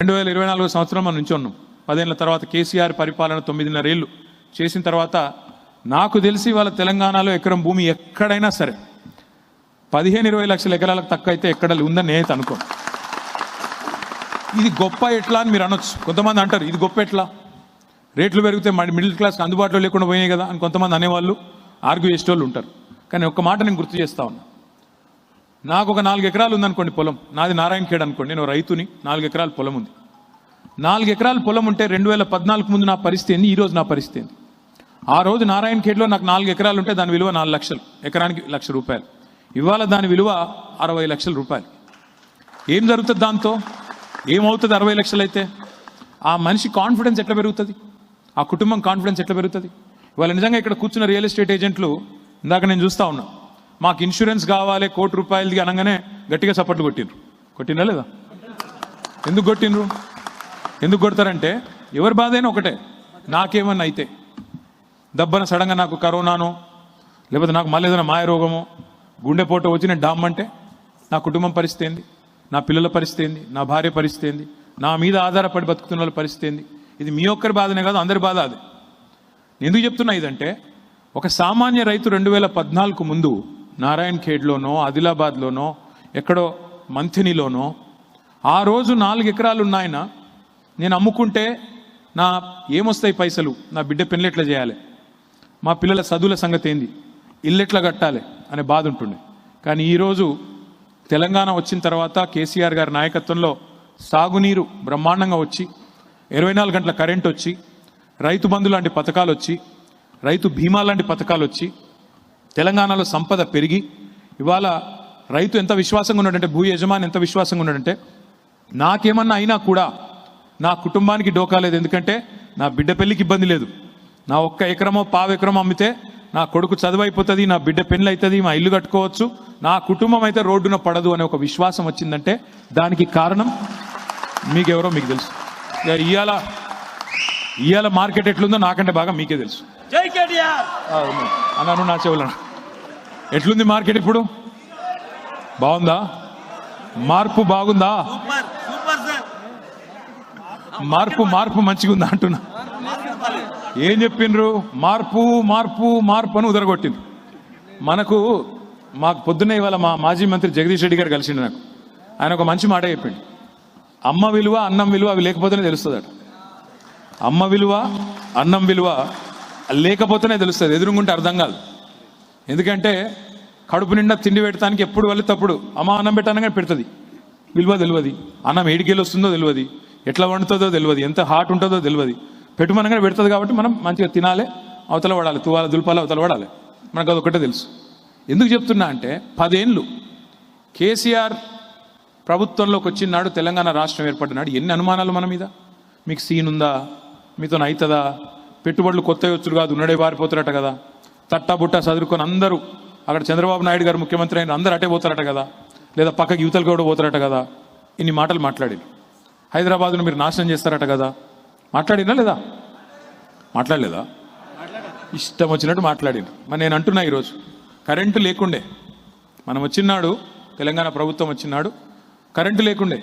రెండు వేల ఇరవై నాలుగో సంవత్సరం మనం నుంచి ఉన్నాం. పదేళ్ళ తర్వాత కేసీఆర్ పరిపాలన తొమ్మిదిన్నరేళ్ళు చేసిన తర్వాత నాకు తెలిసి వాళ్ళ తెలంగాణలో ఎకరం భూమి ఎక్కడైనా సరే పదిహేను ఇరవై లక్షల ఎకరాలకు తక్కువ అయితే ఎక్కడ ఉందని నేనైతే అనుకో ఇది గొప్ప ఎట్లా అని మీరు అనొచ్చు. కొంతమంది అంటారు ఇది గొప్ప ఎట్లా? రేట్లు పెరిగితే మిడిల్ క్లాస్కి అందుబాటులో లేకుండా పోయినాయి కదా అని కొంతమంది అనేవాళ్ళు ఆర్గ్యూ చేసేవాళ్ళు ఉంటారు. కానీ ఒక్క మాట నేను గుర్తు చేస్తా ఉన్నా. నాకు ఒక నాలుగు ఎకరాలు ఉందనుకోండి పొలం. నాది నారాయణ ఖేడ్ అనుకోండి. నేను రైతుని. నాలుగు ఎకరాల పొలం ఉంది. నాలుగు ఎకరాల పొలం ఉంటే రెండు వేల పద్నాలుగు ముందు నా పరిస్థితి ఏంది? ఈ రోజు నా పరిస్థితి ఏంది? ఆ రోజు నారాయణ ఖేడ్లో నాకు నాలుగు ఎకరాలు ఉంటే దాని విలువ నాలుగు లక్షలు. ఎకరానికి లక్ష రూపాయలు. ఇవాళ దాని విలువ అరవై లక్షల రూపాయలు. ఏం జరుగుతుంది దాంతో? ఏమవుతుంది అరవై లక్షలు అయితే ఆ మనిషి కాన్ఫిడెన్స్ ఎట్లా పెరుగుతుంది? ఆ కుటుంబం కాన్ఫిడెన్స్ ఎట్లా పెరుగుతుంది? ఇవాళ నిజంగా ఇక్కడ కూర్చున్న రియల్ ఎస్టేట్ ఏజెంట్లు ఇందాక నేను చూస్తా ఉన్నాను మాకు ఇన్సూరెన్స్ కావాలి కోటి రూపాయలది అనగానే గట్టిగా సపోర్ట్లు కొట్టిండ్రు. కొట్టినా లేదా? ఎందుకు కొట్టిండ్రు? ఎందుకు కొడతారంటే ఎవరి బాధ అయినా ఒకటే నాకేమన్నా అయితే. దబ్బన సడన్గా నాకు కరోనానో లేకపోతే నాకు మళ్ళీ ఏదైనా మాయ రోగమో గుండెపోటు వచ్చి నేను డామ్ అంటే నా కుటుంబం పరిస్థితి ఏంది? నా పిల్లల పరిస్థితి ఏంది? నా భార్య పరిస్థితి ఏంది? నా మీద ఆధారపడి బతుకుతున్న వాళ్ళ పరిస్థితి ఏంది? ఇది మీ ఒక్కరి బాధనే కాదు అందరి బాధ అది. ఎందుకు చెప్తున్నా ఇదంటే ఒక సామాన్య రైతు రెండు వేల పద్నాలుగు ముందు నారాయణ్ ఖేడ్లోనో ఆదిలాబాద్లోనో ఎక్కడో మంథినిలోనో ఆ రోజు నాలుగు ఎకరాలు ఉన్నాయన. నేను అమ్ముకుంటే నా ఏమొస్తాయి పైసలు? నా బిడ్డ పెళ్ళి ఎట్లా చేయాలి? మా పిల్లల చదువుల సంగతి ఏంది? ఇల్లు ఎట్లా కట్టాలి? అనే బాధ ఉంటుండే. కానీ ఈరోజు తెలంగాణ వచ్చిన తర్వాత కేసీఆర్ గారి నాయకత్వంలో సాగునీరు బ్రహ్మాండంగా వచ్చి ఇరవై నాలుగు గంటల కరెంట్ వచ్చి రైతు బంధు లాంటి పథకాలు వచ్చి రైతు బీమా లాంటి పథకాలు వచ్చి తెలంగాణలో సంపద పెరిగి ఇవాళ రైతు ఎంత విశ్వాసంగా ఉన్నాడంటే భూ యజమాని ఎంత విశ్వాసంగా ఉన్నాడంటే నాకేమన్నా అయినా కూడా నా కుటుంబానికి డోకా లేదు. ఎందుకంటే నా బిడ్డ పెళ్ళికి ఇబ్బంది లేదు. నా ఒక్క ఎకరమో పావు ఎకరమో అమ్మితే నా కొడుకు చదువు అయిపోతుంది నా బిడ్డ పెళ్ళి అవుతుంది మా ఇల్లు కట్టుకోవచ్చు. నా కుటుంబం అయితే రోడ్డున పడదు అనే ఒక విశ్వాసం వచ్చిందంటే దానికి కారణం మీకెవరో మీకు తెలుసు. ఇవాళ ఇవాళ మార్కెట్ ఎట్లుందో నాకంటే బాగా మీకే తెలుసు. అన్నాను నా చెవులను? ఎట్లుంది మార్కెట్ ఇప్పుడు? బాగుందా? మార్పు బాగుందా? మార్పు మార్పు మంచిగా ఉందా అంటున్నా. ఏం చెప్పిండ్రు? మార్పు మార్పు మార్పు అని ఉదరగొట్టింది. మనకు మాకు పొద్దున్నే ఇవాళ మా మాజీ మంత్రి జగదీష్ రెడ్డి గారు కలిసిండు నాకు. ఆయన ఒక మంచి మాట చెప్పిండు. అమ్మ విలువ అన్నం విలువ అవి లేకపోతేనే తెలుస్తుందట. అమ్మ విలువ అన్నం విలువ లేకపోతేనే తెలుస్తుంది ఎదురుగుంటే అర్థం కాదు. ఎందుకంటే కడుపు నిండా తిండి పెట్టడానికి ఎప్పుడు వెళ్ళి తప్పుడు. అమ్మ అన్నం పెట్టానగానే పెడుతుంది. విలువ తెలియదు. అన్నం ఏడికెళ్ళి వస్తుందో తెలియదు. ఎట్లా వండుతుందో తెలియదు. ఎంత హాట్ ఉంటుందో తెలియదు. పెట్టుమనగానే పెడుతుంది కాబట్టి మనం మంచిగా తినాలి అవతల పడాలి తువాల దులపాలి అవతల పడాలి. మనకు అదొకటే తెలుసు. ఎందుకు చెప్తున్నా అంటే పదేళ్ళు కేసీఆర్ ప్రభుత్వంలోకి వచ్చినాడు తెలంగాణ రాష్ట్రం ఏర్పడినాడు ఎన్ని అనుమానాలు మన మీద? మీకు సీన్ ఉందా? మీతో అవుతుందా పెట్టుబడులు కొత్త వచ్చులు కాదు ఉన్నడే పారిపోతారట కదా. తట్టా బుట్టా చదువుకొని అందరూ అక్కడ చంద్రబాబు నాయుడు గారు ముఖ్యమంత్రి అయిన అందరూ అటే పోతారట కదా. లేదా పక్కకి యువతలు కూడా పోతారట కదా. ఇన్ని మాటలు మాట్లాడారు హైదరాబాద్ను మీరు నాశనం చేస్తారట కదా. మాట్లాడినా లేదా? మాట్లాడలేదా? ఇష్టం వచ్చినట్టు మాట్లాడింది. మరి నేను అంటున్నా ఈరోజు కరెంటు లేకుండే. మనం వచ్చినాడు తెలంగాణ ప్రభుత్వం వచ్చినాడు కరెంటు లేకుండే.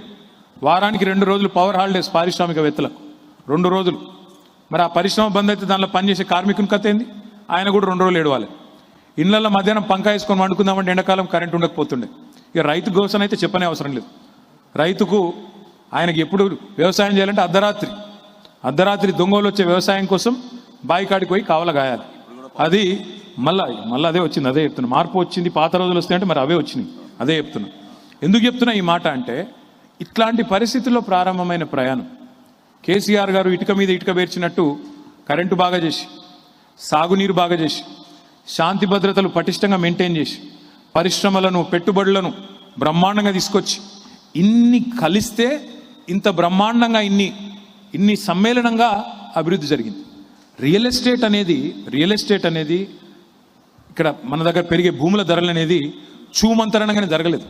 వారానికి రెండు రోజులు పవర్ హాలిడేస్ పారిశ్రామికవేత్తలకు. రెండు రోజులు. మరి ఆ పరిశ్రమ బంద్ అయితే దానిలో పనిచేసే కార్మికుని కథ ఏంది? ఆయన కూడా రెండు రోజులు ఏడవాలి. ఇళ్ళల్లో మధ్యాహ్నం పంకా వేసుకొని వండుకుందామంటే ఎండాకాలం కరెంట్ ఉండకపోతుండే. ఇక రైతు కోసం అయితే చెప్పనే అవసరం లేదు. రైతుకు ఆయనకి ఎప్పుడు వ్యవసాయం చేయాలంటే అర్ధరాత్రి. అర్ధరాత్రి దొంగలు వచ్చే వ్యవసాయం కోసం బాయికాడికి పోయి కావలగాయాలి అది మళ్ళా మళ్ళీ అదే వచ్చింది అదే చెప్తున్నా. మార్పు వచ్చింది పాత రోజులు వస్తాయంటే మరి అవే వచ్చినాయి. అదే చెప్తున్నా. ఎందుకు చెప్తున్నా ఈ మాట అంటే ఇట్లాంటి పరిస్థితుల్లో ప్రారంభమైన ప్రయాణం. కేసీఆర్ గారు ఇటుక మీద ఇటుక పేర్చినట్టు కరెంటు బాగా చేసి సాగునీరు బాగా చేసి శాంతి భద్రతలు పటిష్టంగా మెయింటైన్ చేసి పరిశ్రమలను పెట్టుబడులను బ్రహ్మాండంగా తీసుకొచ్చి ఇన్ని కలిస్తే ఇంత బ్రహ్మాండంగా ఇన్ని ఇన్ని సమ్మేళనంగా అభివృద్ధి జరిగింది. రియల్ ఎస్టేట్ అనేది రియల్ ఎస్టేట్ అనేది ఇక్కడ మన దగ్గర పెరిగే భూముల ధరలు అనేది చూమంతరణంగానే జరగలేదు.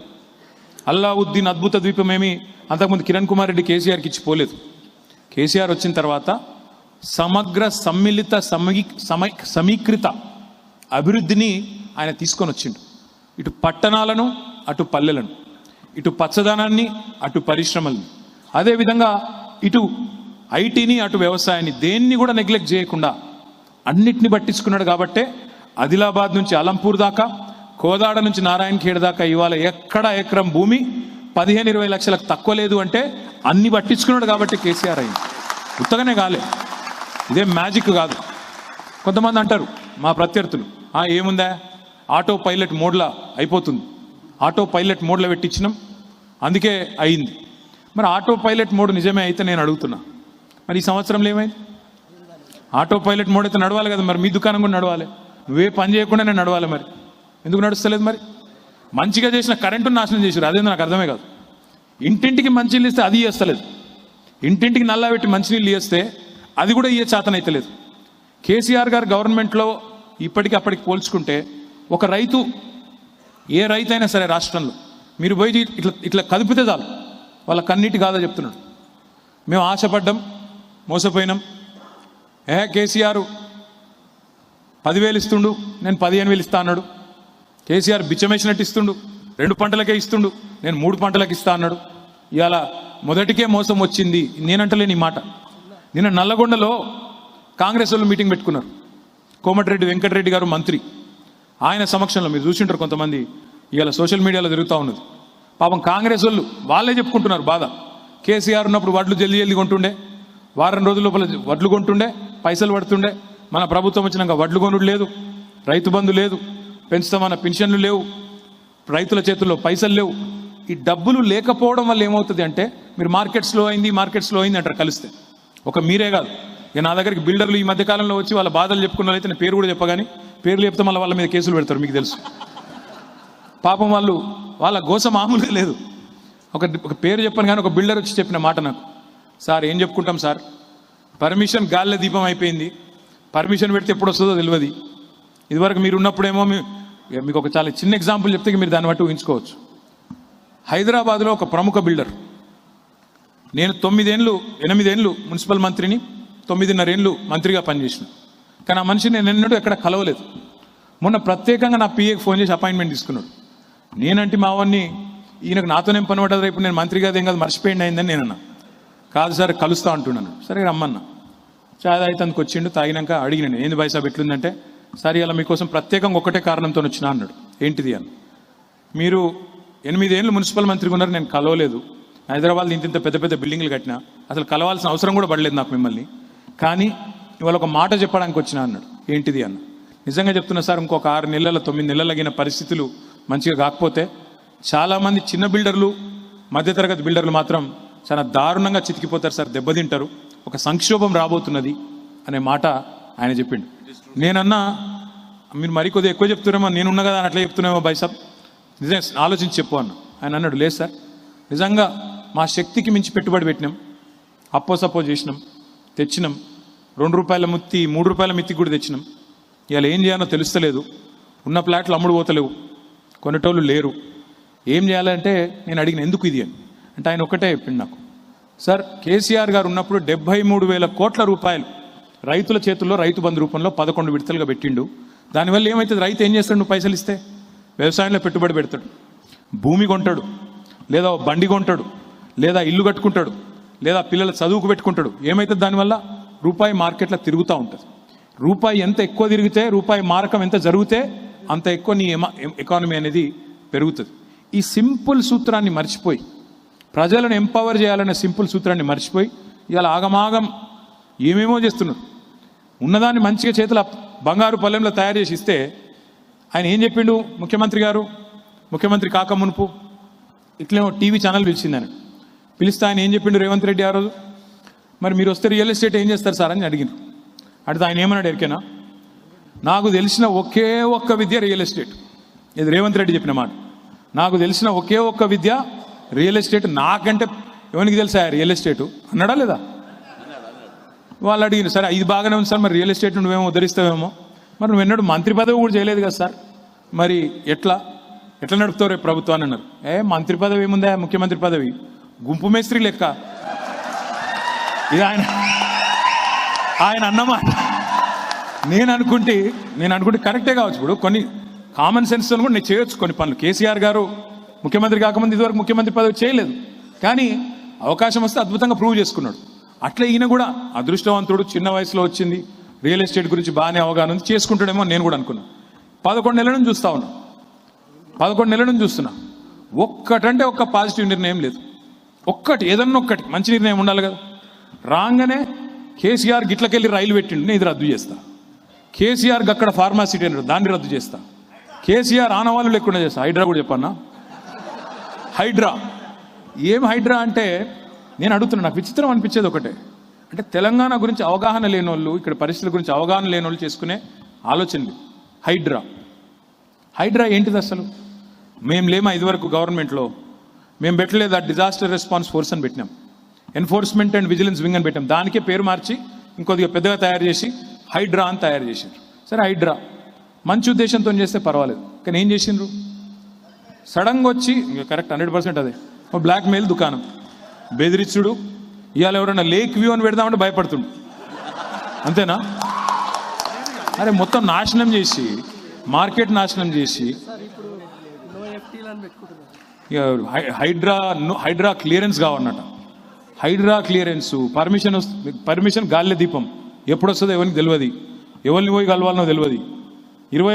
అల్లావుద్దీన్ అద్భుత ద్వీపమేమి అంతకుముందు కిరణ్ కుమార్ రెడ్డి కేసీఆర్కి ఇచ్చి పోలేదు. కేసీఆర్ వచ్చిన తర్వాత సమగ్ర సమ్మిళిత సమీ సమ సమీకృత అభివృద్ధిని ఆయన తీసుకొని వచ్చిండు. ఇటు పట్టణాలను అటు పల్లెలను. ఇటు పచ్చదనాన్ని అటు పరిశ్రమల్ని. అదేవిధంగా ఇటు ఐటీని అటు వ్యవసాయాన్ని దేన్ని కూడా నెగ్లెక్ట్ చేయకుండా అన్నిటిని పట్టించుకున్నాడు కాబట్టే ఆదిలాబాద్ నుంచి అలంపూర్ దాకా కోదాడ నుంచి నారాయణ ఖేడ్ దాకా ఇవాళ ఎక్కడ ఎకరం భూమి పదిహేను ఇరవై లక్షలకు తక్కువ లేదు అంటే అన్ని పట్టించుకున్నాడు కాబట్టి కేసీఆర్ అయింది. ఉత్తగానే కాలే ఇదే మ్యాజిక్ కాదు. కొంతమంది అంటారు మా ప్రత్యర్థులు "ఆ, ఏముందా? ఆటో పైలట్ మోడ్లా అయిపోతుంది. ఆటో పైలట్ మోడ్లో పెట్టించినాం అందుకే అయింది. మరి ఆటో పైలట్ మోడ్ నిజమే అయితే నేను అడుగుతున్నా. మరి ఈ సంవత్సరంలో ఏమైంది? ఆటో పైలట్ మోడ్ అయితే నడవాలి కదా మరి మీ దుకాణం కూడా నడవాలి. నువ్వే పని చేయకుండా నేను నడవాలి మరి. ఎందుకు నడుస్తలేదు మరి? మంచిగా చేసిన కరెంటును నాశనం చేశారు అదేందో నాకు అర్థమే కాదు. ఇంటింటికి మంచినీళ్ళు ఇస్తే అది ఇస్తలేదు ఇంటింటికి నల్లా పెట్టి మంచినీళ్ళు ఇస్తే అది కూడా ఇయ్యే చేతనైతే లేదు. కేసీఆర్ గారు గవర్నమెంట్లో ఇప్పటికి అప్పటికి పోల్చుకుంటే ఒక రైతు ఏ రైతు అయినా సరే రాష్ట్రంలో మీరు పోయి ఇట్లా ఇట్లా కదిపితే చాలు. వాళ్ళ కన్నీటి కాదా చెప్తున్నాడు. మేము ఆశపడ్డాం మోసపోయినాం. ఏ కేసీఆర్ పదివేలు ఇస్తుండు నేను పదిహేను వేలు ఇస్తా అన్నాడు. కేసీఆర్ బిచ్చమేసినట్టు ఇస్తుండు. రెండు పంటలకే ఇస్తుండు. నేను మూడు పంటలకు ఇస్తా అన్నాడు. ఇవాళ మొదటికే మోసం వచ్చింది నేనంటలేని ఈ మాట. నిన్న నల్లగొండలో కాంగ్రెస్ వాళ్ళు మీటింగ్ పెట్టుకున్నారు. కోమటిరెడ్డి వెంకటరెడ్డి గారు మంత్రి. ఆయన సమక్షంలో మీరు చూసింటారు కొంతమంది. ఇవాళ సోషల్ మీడియాలో జరుగుతూ ఉన్నది. పాపం కాంగ్రెస్ వాళ్ళు వాళ్ళే చెప్పుకుంటున్నారు బాధ. కేసీఆర్ ఉన్నప్పుడు వడ్లు జల్దీ జల్లి కొంటుండే. వారం రోజుల లోపల వడ్లు కొంటుండే పైసలు పడుతుండే. మన ప్రభుత్వం వచ్చినాక వడ్లు కొనుడు లేదు రైతు బంధు లేదు. పెంచుతామన్న పెన్షన్లు లేవు. రైతుల చేతుల్లో పైసలు లేవు. ఈ డబ్బులు లేకపోవడం వల్ల ఏమవుతుంది అంటే మీరు మార్కెట్స్లో అయింది మార్కెట్స్లో అయింది అంటారు కలిస్తే. ఒక మీరే కాదు. ఇక నా దగ్గరికి బిల్డర్లు ఈ మధ్యకాలంలో వచ్చి వాళ్ళ బాధలు చెప్పుకున్న అయితే నేను పేరు కూడా చెప్పగానే పేర్లు చెప్తే మళ్ళీ వాళ్ళ మీద కేసులు పెడతారు మీకు తెలుసు. పాపం వాళ్ళు వాళ్ళ గోస మామూలుగా లేదు. ఒక ఒక పేరు చెప్పను కానీ ఒక బిల్డర్ వచ్చి చెప్పిన మాట నాకు. సార్ ఏం చెప్పుకుంటాం సార్? పర్మిషన్ గాలిలో దీపం అయిపోయింది. పర్మిషన్ పెడితే ఎప్పుడు వస్తుందో తెలియదు ఇదివరకు మీరు ఉన్నప్పుడేమో మీ మీకు ఒక చాలా చిన్న ఎగ్జాంపుల్ చెప్తే మీరు దాన్ని బట్టి ఊహించుకోవచ్చు. హైదరాబాద్లో ఒక ప్రముఖ బిల్డర్. నేను తొమ్మిదేళ్ళు ఎనిమిదేళ్ళు మున్సిపల్ మంత్రిని తొమ్మిదిన్నరేళ్ళు మంత్రిగా పనిచేసిన. కానీ ఆ మనిషి నేను ఎన్నడూ ఎక్కడ కలవలేదు. మొన్న ప్రత్యేకంగా నా పిఏకి ఫోన్ చేసి అపాయింట్మెంట్ తీసుకున్నాడు. నేనంటే మా ఈయనకు నాతోనేం పని పడ్డది రేపు నేను మంత్రి కాదు ఏం కాదు మర్చిపోయింది అయిందని నేను అన్నా. కాదు సార్ కలుస్తా అంటున్నాను. సరే రమ్మన్నా. చాయ్ తాగితందుకు వచ్చిండు తాగినాక అడిగినాను ఏంది బైసాబ్ ఎట్లుందంటే సరే ఇలా మీకోసం ప్రత్యేకంగా ఒకటే కారణంతో వచ్చిన అన్నాడు. ఏంటిది అని. మీరు ఎనిమిదేళ్ళు మున్సిపల్ మంత్రిగా ఉన్నారు నేను కలవలేదు. హైదరాబాద్ ఇంత ఇంత పెద్ద పెద్ద బిల్డింగ్లు కట్టినా అసలు కలవాల్సిన అవసరం కూడా పడలేదు నాకు మిమ్మల్ని. కానీ ఇవాళ ఒక మాట చెప్పడానికి వచ్చిన అన్నాడు. ఏంటిది అన్న. నిజంగా చెప్తున్నా సార్ ఇంకొక ఆరు నెలల తొమ్మిది నెలలగిన పరిస్థితులు మంచిగా కాకపోతే చాలామంది చిన్న బిల్డర్లు మధ్యతరగతి బిల్డర్లు మాత్రం చాలా దారుణంగా చితికిపోతారు సార్ దెబ్బతింటారు. ఒక సంక్షోభం రాబోతున్నది అనే మాట ఆయన చెప్పిండు. నేనన్నా మీరు మరి కొద్దిగా ఎక్కువ చెప్తున్నామో నేనున్నా కదా అని అట్లా చెప్తున్నామో బైసాబ్ నిజంగా ఆలోచించి చెప్పు అన్న. ఆయన అన్నాడు లేదు సార్. నిజంగా మా శక్తికి మించి పెట్టుబడి పెట్టినాం. అప్పో సప్పో చేసినాం. తెచ్చినాం. రెండు రూపాయల ముత్తి మూడు రూపాయల మిత్తి కూడా తెచ్చినాం. ఇవాళ ఏం చేయాలో తెలుస్తలేదు. ఉన్న ప్లాట్లు అమ్ముడు పోతలేవు. కొనేటోళ్ళు లేరు. ఏం చేయాలంటే నేను అడిగిన ఎందుకు ఇది అని. అంటే ఆయన ఒకటే చెప్పిండు నాకు. సార్ కేసీఆర్ గారు ఉన్నప్పుడు డెబ్బై మూడు వేల కోట్ల రూపాయలు రైతుల చేతుల్లో రైతు బంధు రూపంలో పదకొండు విడతలుగా పెట్టిండు. దానివల్ల ఏమవుతుంది రైతు ఏం చేస్తాడు? నువ్వు పైసలు ఇస్తే. వ్యవసాయంలో పెట్టుబడి పెడతాడు. భూమి కొంటాడు. లేదా బండి కొంటాడు. లేదా ఇల్లు కట్టుకుంటాడు. లేదా పిల్లల చదువుకు పెట్టుకుంటాడు. ఏమవుతుంది దానివల్ల? రూపాయి మార్కెట్లో తిరుగుతూ ఉంటుంది. రూపాయి ఎంత ఎక్కువ తిరిగితే రూపాయి మారకం ఎంత జరిగితే అంత ఎక్కువ నీ ఎకానమీ అనేది పెరుగుతుంది. ఈ సింపుల్ సూత్రాన్ని మర్చిపోయి ప్రజలను ఎంపవర్ చేయాలనే సింపుల్ సూత్రాన్ని మర్చిపోయి ఇవాళ ఆగమాగం ఏమేమో చేస్తున్నారు? ఉన్నదాన్ని మంచిగా చేతుల బంగారు పల్లెంలో తయారు చేసి ఇస్తే ఆయన ఏం చెప్పిండు ముఖ్యమంత్రి గారు? ముఖ్యమంత్రి కాక మునుపు ఇట్లే టీవీ ఛానల్ పిలిచింది ఆయన పిలిస్తే ఆయన ఏం చెప్పిండు రేవంత్ రెడ్డి ఆ రోజు? మరి మీరు వస్తే రియల్ ఎస్టేట్ ఏం చేస్తారు సార్ అని అడిగినారు అడిగితే ఆయన ఏమన్నాడు ఎరికేనా? నాకు తెలిసిన ఒకే ఒక్క విద్య రియల్ ఎస్టేట్. ఇది రేవంత్ రెడ్డి చెప్పిన మాట. నాకు తెలిసిన ఒకే ఒక్క విద్య రియల్ ఎస్టేట్. నాకంటే ఎవరికి తెలుసా రియల్ ఎస్టేటు? అన్నాడా లేదా? వాళ్ళు అడిగిన సరే ఇది బాగానే ఉంది సార్ మరి రియల్ ఎస్టేట్ నువ్వేమో ఉద్ధరిస్తావేమో మరి నువ్వు ఎన్నడూ మంత్రి పదవి కూడా చేయలేదు కదా సార్. మరి ఎట్లా? ఎట్లా నడుపుతావు రేపు ప్రభుత్వాన్ని అన్నారు. ఏ మంత్రి పదవి ఏముందా? ముఖ్యమంత్రి పదవి. గుంపు మేస్త్రి లెక్క. ఇది ఆయన ఆయన అన్నమాట నేను అనుకుంటే నేను అనుకుంటే కరెక్టే కావచ్చు. ఇప్పుడు కొన్ని కామన్ సెన్స్తో కూడా నేను చేయొచ్చు. కొన్ని పనులు. కేసీఆర్ గారు ముఖ్యమంత్రి కాకముందు ఇదివరకు ముఖ్యమంత్రి పదవి చేయలేదు. కానీ అవకాశం వస్తే అద్భుతంగా ప్రూవ్ చేసుకున్నాడు. అట్లా ఈయన కూడా అదృష్టవంతుడు చిన్న వయసులో వచ్చింది. రియల్ ఎస్టేట్ గురించి బాగానే అవగాహన ఉంది. చేసుకుంటాడేమో నేను కూడా అనుకున్నా. పదకొండు నెలల నుంచి చూస్తా ఉన్నా. పదకొండు నెలల నుంచి చూస్తున్నా. ఒక్కటంటే ఒక్క పాజిటివ్ నిర్ణయం లేదు. ఒక్కటి ఏదన్నా ఒక్కటి. మంచి నిర్ణయం ఉండాలి కదా. రాగానే కేసీఆర్ గిట్లకెళ్ళి రైలు పెట్టిండు. నేను ఇది రద్దు చేస్తా. కేసీఆర్ అక్కడ ఫార్మాసిటీ అన్నాడు. దాన్ని రద్దు చేస్తా. కేసీఆర్ ఆనవాళ్ళు లేకుండా చేస్తా. హైడ్రా కూడా చెప్పన్నా. హైడ్రా. ఏం హైడ్రా అంటే నేను అడుగుతున్నా నాకు విచిత్రం అనిపించేది ఒకటే. అంటే తెలంగాణ గురించి అవగాహన లేని వాళ్ళు ఇక్కడ పరిస్థితుల గురించి అవగాహన లేని వాళ్ళు చేసుకునే ఆలోచనలు. హైడ్రా. హైడ్రా ఏంటిది అసలు? మేము లేమా ఇదివరకు గవర్నమెంట్లో? మేము పెట్టలేదు ఆ డిజాస్టర్ రెస్పాన్స్ ఫోర్స్ అని పెట్టినాం. ఎన్ఫోర్స్మెంట్ అండ్ విజిలెన్స్ వింగ్ అని పెట్టాం. దానికే పేరు మార్చి ఇంకొద్దిగా పెద్దగా తయారు చేసి హైడ్రా అని తయారు చేశారు. సరే హైడ్రా. మంచి ఉద్దేశంతో చేస్తే పర్వాలేదు. కానీ ఏం చేసిండ్రు? సడన్గా వచ్చి ఇంకా కరెక్ట్ హండ్రెడ్ పర్సెంట్ అదే. ఓ బ్లాక్ మెయిల్ దుకాణం. బెదిరిచ్చుడు. ఇవాళ ఎవరైనా లేక్ వ్యూ అని పెడదామంటే భయపడుతుండు. అంతేనా? అరే మొత్తం నాశనం చేసి మార్కెట్ నాశనం చేసి ఇక హైడ్రా హైడ్రా క్లియరెన్స్ కావన్నట. హైడ్రా క్లియరెన్స్ పర్మిషన్ పర్మిషన్ గాలి దీపం. ఎప్పుడు వస్తుందో ఎవరికి తెలియదు ఎవరిని పోయి కలవాలనో తెలియదు ఇరవై